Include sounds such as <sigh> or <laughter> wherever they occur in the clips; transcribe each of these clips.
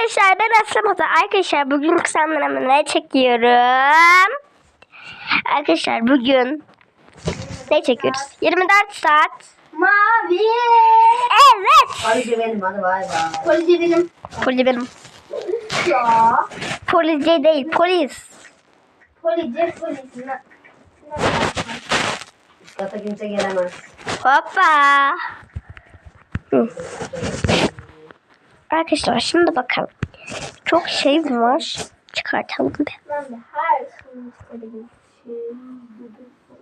Arkadaşlar ben Aslan Ata. Arkadaşlar bugün kısamlarımı ne çekiyorum? Arkadaşlar bugün ne çekiyoruz? 24 saat. Mavi. Evet. Alice benim hadi bay bay. Polisi benim. Poli benim. Ya. Police değil polis. Polici polisine. Kata kimse gelemez. Hoppa. Hı. Arkadaşlar şimdi bakalım. Çok şey var. Çıkartalım bir.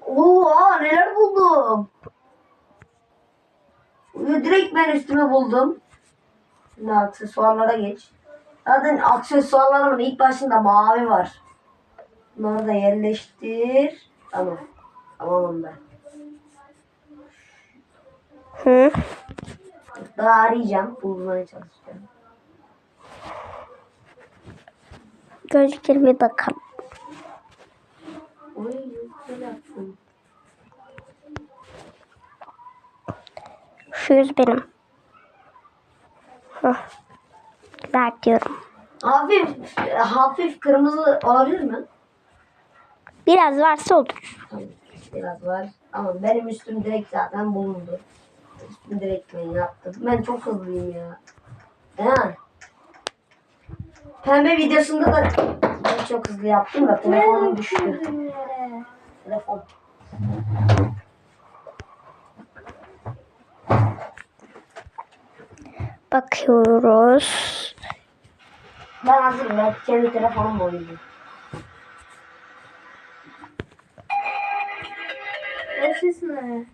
Oo neler buldum. Bunu direkt ben üstüme buldum. Şimdi aksesuarlara geç. Zaten aksesuarlarımın ilk başında mavi var. Bunları da yerleştir. Tamam. Tamamım ben. Hı. Daha arayacağım. Bulmaya çalışacağım. Gözlükleri bir bakalım. Oy. Şu yüz benim. Hah. Ver diyorum. Hafif, hafif kırmızı olabilir mi? Biraz varsa olur. Biraz var. Ama benim üstüm direkt zaten bulundu. Direkt ben yaptım. Ben çok hızlıyım ya. Yani. Pembe videosunda da ben çok hızlı yaptım da telefonum düştü. Telefon. Bakıyoruz. Ben hazırım. Ben kendi telefonumla oynayacağım. O ses ne?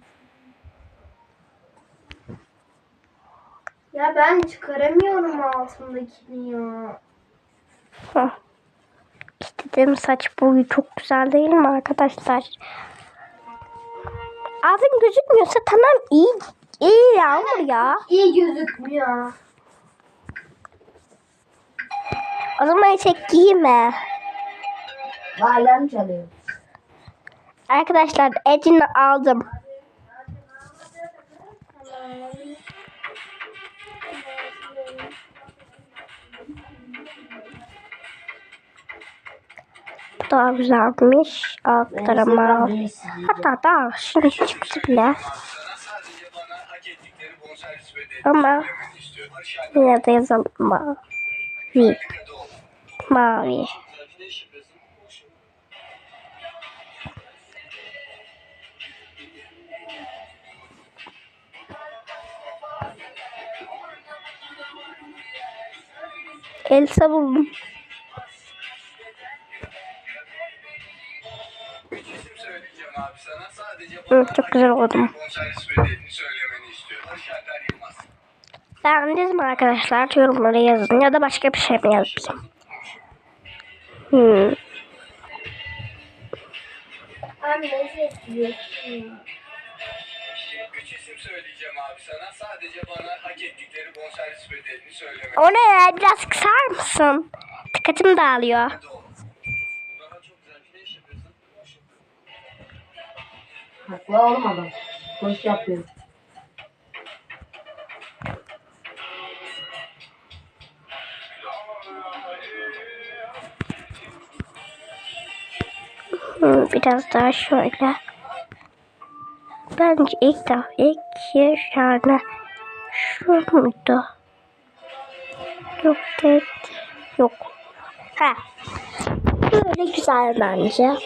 Ya ben çıkaramıyorum altındakini ya. Hah. İstediğim saç boyu çok güzel değil mi arkadaşlar? Ağzın gözükmüyorsa tamam iyi. İyi Yağmur ya. İyi gözükmüyor. O zaman etek giyme. Alarm çalıyor. Arkadaşlar Edin'i aldım. Daha güzelmiş. Neyse, Hatta daha şimdi çıktı bile. Ama yine de yazalım mavi. Mavi. Elsa buldum. Hı, çok güzel Yılmaz. Beğendiniz mi arkadaşlar? Yorumlara yazın. Ya da başka bir şey mi yazayım? Hmm. O ne ya? Biraz kısar mısın? Dikkatim dağılıyor. Haklı olmadım. Boş yapıyorum. Hmm, biraz daha şöyle. Bence ilk defa ilk tane şu muydu? Yok değil. Yok. Ha. Böyle güzel bence.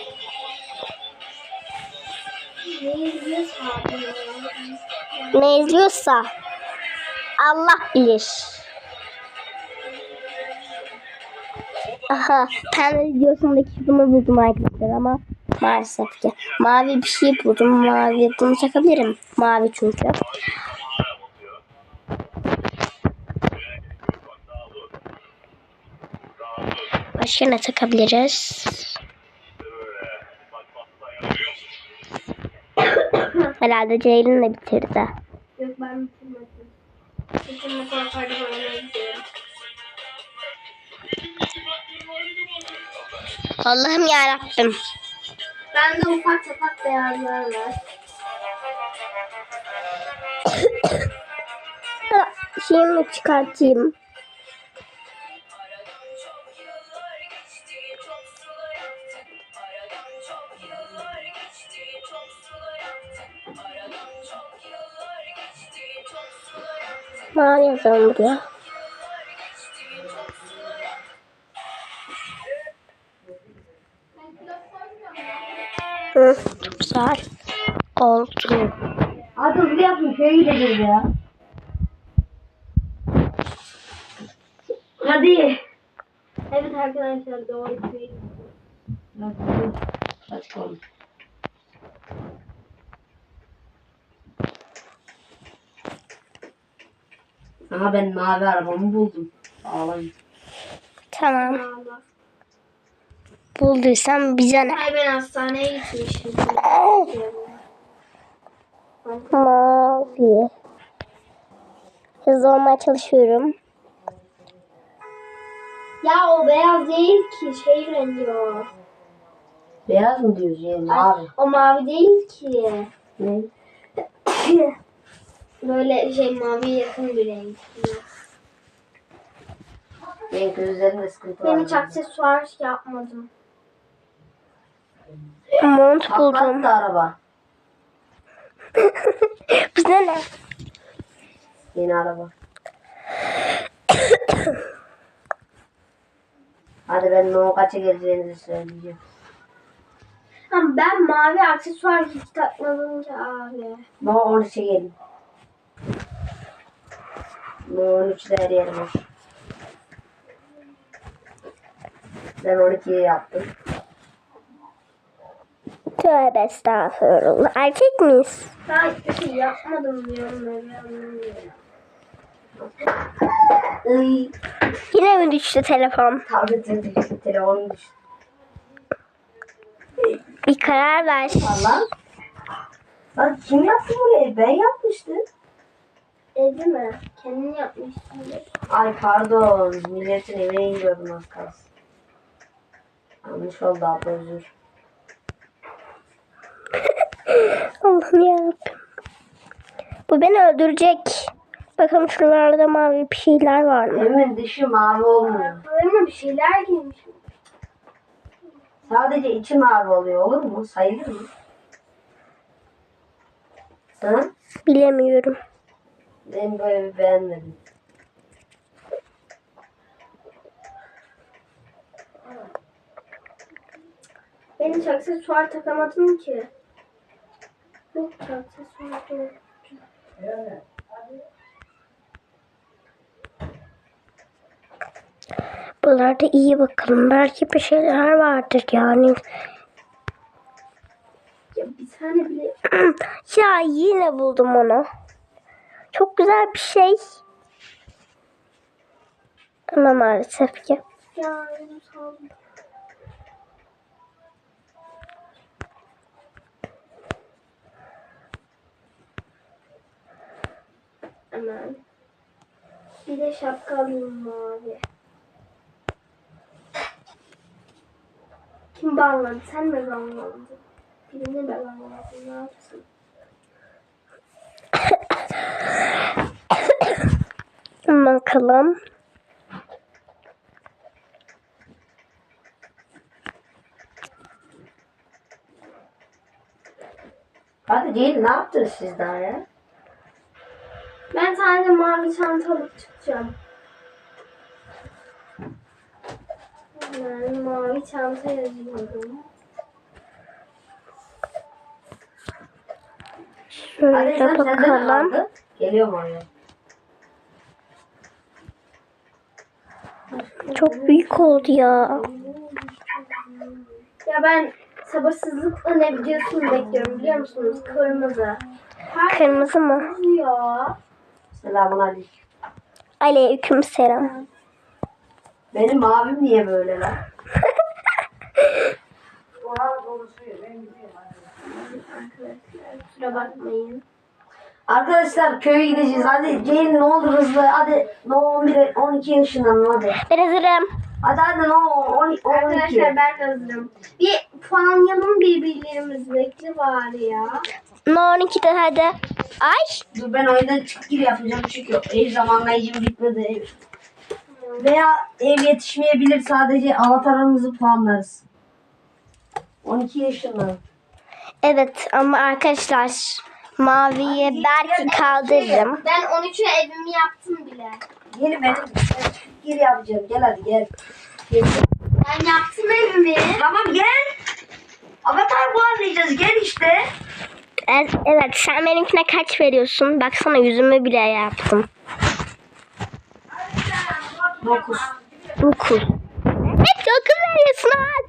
Ne izliyorsa Allah bilir. Aha, pembe videosundaki bunu buldum arkadaşlar ama maalesef ki mavi bir şey buldum. Mavi bunu takabilirim. Mavi çünkü. Başka ne takabiliriz? Herhalde Ceylin de bitirdi. Yok ben bitirmedim. Bitirme korkardım öyle gidiyorum. Allah'ım yarabbim. Bende ufak ufak beyazlar var. <coughs> Şeyimi çıkartayım. Mavi yazalım buraya. Hı, güzel oldu. Hadi hızlı yapın köye gideceğiz ya. Hadi. Evet arkadaşlar doğru köy. Kaç konu. Aha ben mavi arabamı buldum. Ağlayın. Tamam. Valla. Bulduysam bize ne? Ay ben hastaneye gitmişim. Mavi. Hızlı olmaya çalışıyorum. Ya o beyaz değil ki şey rengi o. Beyaz mı diyoruz yani mavi? O mavi değil ki. Ne? <laughs> Böyle şey mavi yakın bir renk. Benim gözlerimde sıkıntı var. Ben hiç aksesuar yapmadım. Mont buldum. Patlattı araba. <laughs> Bize ne? Yeni araba. Hadi ben no kaça geleceğinizi söyleyeceğim. Ama ben mavi aksesuar hiç takmadım ki abi. No 13'e gelin. No 13'de her yer var. Ben 12'ye yaptım. Tövbe estağfurullah. Erkek miyiz? Ben hiçbir şey yapmadım diyorum öyle anlamıyorum. Iy. Yine mi düştü telefon? Tabletim düştü, telefonum düştü. Bir karar ver. Allah. Lan kim yaptı burayı? Ben yapmıştım. Evde mi? Kendin yapmışsın. Ay pardon. Milletin evine gidiyordum az kalsın. Yanlış oldu abla özür. Allah'ım yarabbim. Bu beni öldürecek. Bakalım şuralarda mavi bir şeyler var mı? Evimin dışı mavi olmuyor. Böyle bir şeyler giymişim. Sadece içi mavi oluyor olur mu? Sayılır mı? Ha? Bilemiyorum. Ben evi beğenmedim. Ben hiç aksesuar takamadım ki. Yok ki aksesuar yok. Buralarda iyi bakalım. Belki bir şeyler vardır yani. Ya bir tane bile <clears throat> ya yine buldum onu. Çok güzel bir şey. Ama maalesef ki. Hemen. Bir de şapka alayım mavi. Kim banladı? Sen mi banladın? Birini mi banladın? Ne yapsın? Bakalım. Hadi değil ne yaptınız siz daha ya? Ben sadece mavi çanta alıp çıkacağım. Ben mavi çanta yazıyorum. Hadi Şöyle senden bakalım. Geliyorum oraya. Çok büyük oldu ya. Ya ben sabırsızlıkla ne videosunu bekliyorum biliyor musunuz? Kırmızı. Her Kırmızı mı? ya. Selamun aleyküm. Aleyküm selam. Benim abim niye böyle lan? <laughs> Kusura bakmayın. Arkadaşlar köye gideceğiz. Hadi Ceylin ne olur hızlı. Hadi no 11 12 yaşından hadi. Ben hazırım. Hadi hadi no 12. Arkadaşlar ben de hazırım. Bir puanlayalım birbirlerimizi bekle bari ya. No 12'de hadi. Ay. Dur ben oyundan çık gir yapacağım çünkü ev zamanlayıcım bitmedi. Ev. Veya ev yetişmeyebilir sadece avatarımızı puanlarız. 12 yaşında. Evet ama arkadaşlar Maviye belki kaldırırım. Ben 13'ü evimi yaptım bile. Gel benim. Ben fikir yapacağım. Gel hadi gel. Gel. Ben yaptım evimi. Tamam gel. Avatar puanlayacağız. Gel işte. Evet, evet sen benimkine kaç veriyorsun? Baksana yüzümü bile yaptım. 9. 9. Hep 9 veriyorsun az.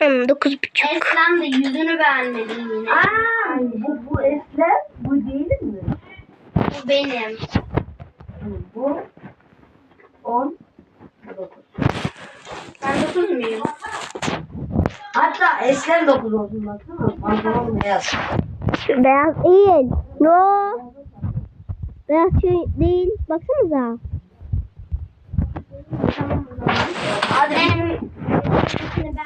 Hmm, dokuz buçuk. Eslem de yüzünü beğenmedim yine. Aa, bu, bu esler bu değil mi? Bu benim. Bu 10. Bu 9. Ben 9 muyum? Hatta esler 9 olsun baksana. Pantolon beyaz. Beyaz değil. No. Beyaz şey değil. Baksanıza. Hadi. Yüzünü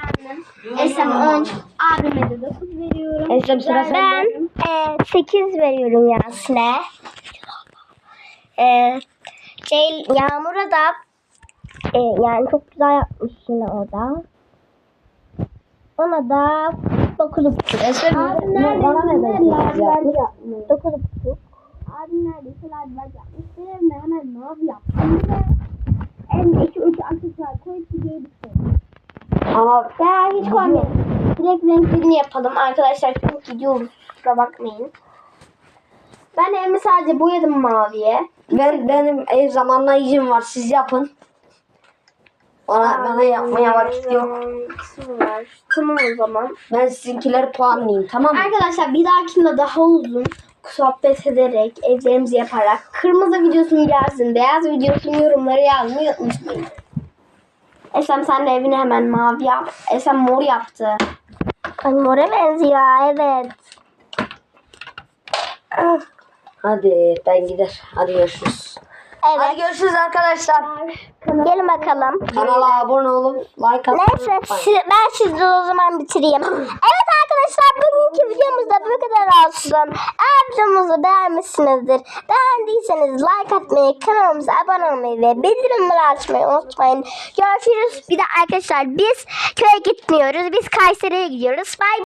Eslem 10. Abime de 9 veriyorum. Eslem sıra Ben sende. e, 8 veriyorum Yasin'e. E, şey, Yağmur'a da e, yani çok güzel yapmış yine o da. Ona da 9,5. Eslem Abi ne- neredeyse lacivert yapmış? yapmış. 9,5. Abim neredeyse lacivert yapmış. Benim de hemen mavi yaptım. En iki üç aksesuar koyup bitirdim. Ama Ya hiç koymayalım. Direkt renklerini yapalım arkadaşlar. Çünkü gidiyoruz. Kusura bakmayın. Ben evimi sadece boyadım maviye. ben benim ev zamanlayıcım var. Siz yapın. Bana, bana yapmaya vakit yok. Var. Tamam o zaman. Ben sizinkileri puanlayayım tamam mı? Arkadaşlar bir dahakinde daha uzun sohbet ederek, evlerimizi yaparak kırmızı videosunu gelsin, beyaz videosunu yorumlara yazmayı unutmayın. Esem sen de evini hemen mavi yap. Esem mor yaptı. Ay mora benziyor evet. Hadi ben gider. Hadi görüşürüz. Hadi Evet. görüşürüz arkadaşlar. Gelin bakalım. Kanala abone olun. Like atmayı Neyse unutmayın. si- ben sizde o zaman bitireyim. Evet bugünkü videomuzda bu kadar olsun. Eğer videomuzu beğenmişsinizdir. Beğendiyseniz like atmayı, kanalımıza abone olmayı ve bildirimleri açmayı unutmayın. Görüşürüz. Bir de arkadaşlar biz köye gitmiyoruz. Biz Kayseri'ye gidiyoruz. Bye